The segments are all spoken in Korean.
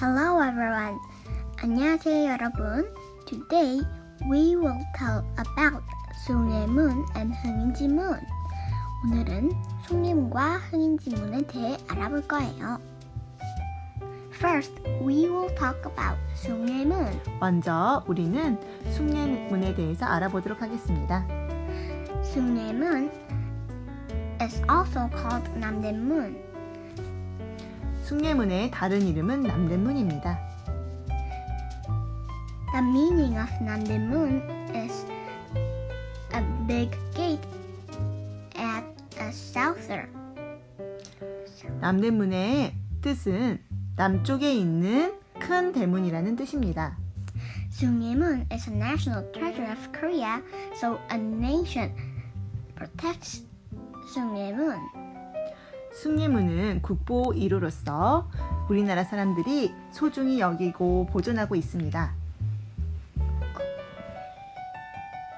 Hello everyone. 안녕하세요 여러분. Today we will tell about 숭례문 and 흥인지 문. 오늘은 숭례문과 흥인지 문에 대해 알아볼 거예요. First, we will talk about 숭례문. 먼저 우리는 숭례문에 대해서 알아보도록 하겠습니다. 숭례문 is also called 남대문. 숭례문의 다른 이름은 남대문입니다. The meaning of 남대문 is a big gate at a southern. 남대문의 뜻은 남쪽에 있는 큰 대문이라는 뜻입니다. 숭례문 is a national treasure of Korea, so a nation protects 숭례문. 숭례문은 국보 1호로서 우리나라 사람들이 소중히 여기고 보존하고 있습니다.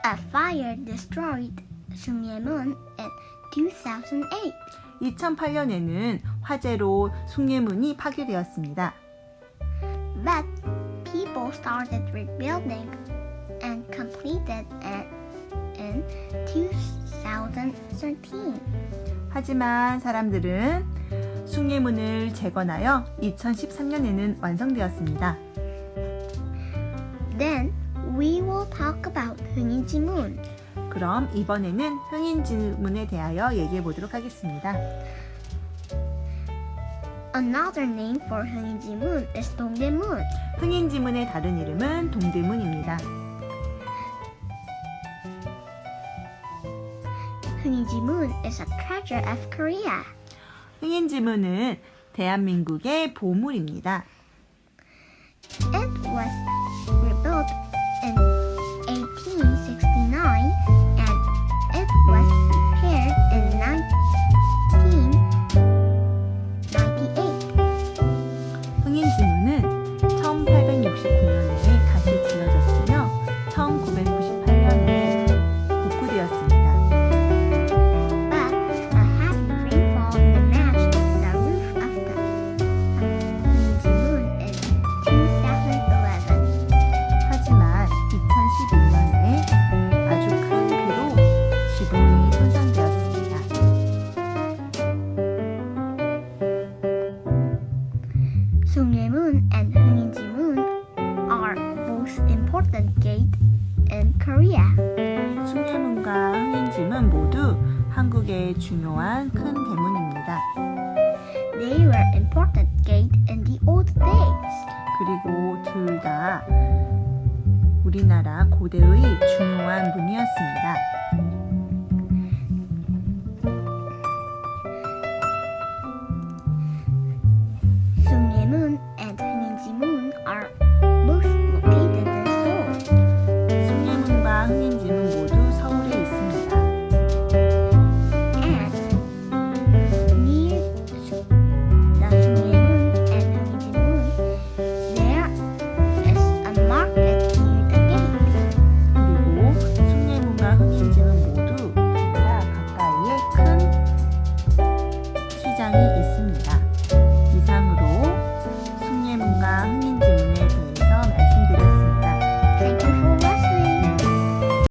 A fire destroyed 숭례문 in 2008. 2008년에는 화재로 숭례문이 파괴되었습니다. But people started rebuilding and completed it in 2013. 하지만 사람들은 숭례문을 재건하여 2013년에는 완성되었습니다. Then we will talk about 흥인지문. 그럼 이번에는 흥인지문에 대하여 얘기해 보도록 하겠습니다. Another name for 흥인지문 is 동대문. 흥인지문의 다른 이름은 동대문입니다. 흥인지문 is a treasure of Korea. 흥인지문은 대한민국의 보물입니다. It was important gate in Korea. 숭례문과 흥인지문 모두 한국의 중요한 큰 대문입니다. They were important gate in the old days. 그리고 둘 다 우리나라 고대의 중요한 문이었습니다.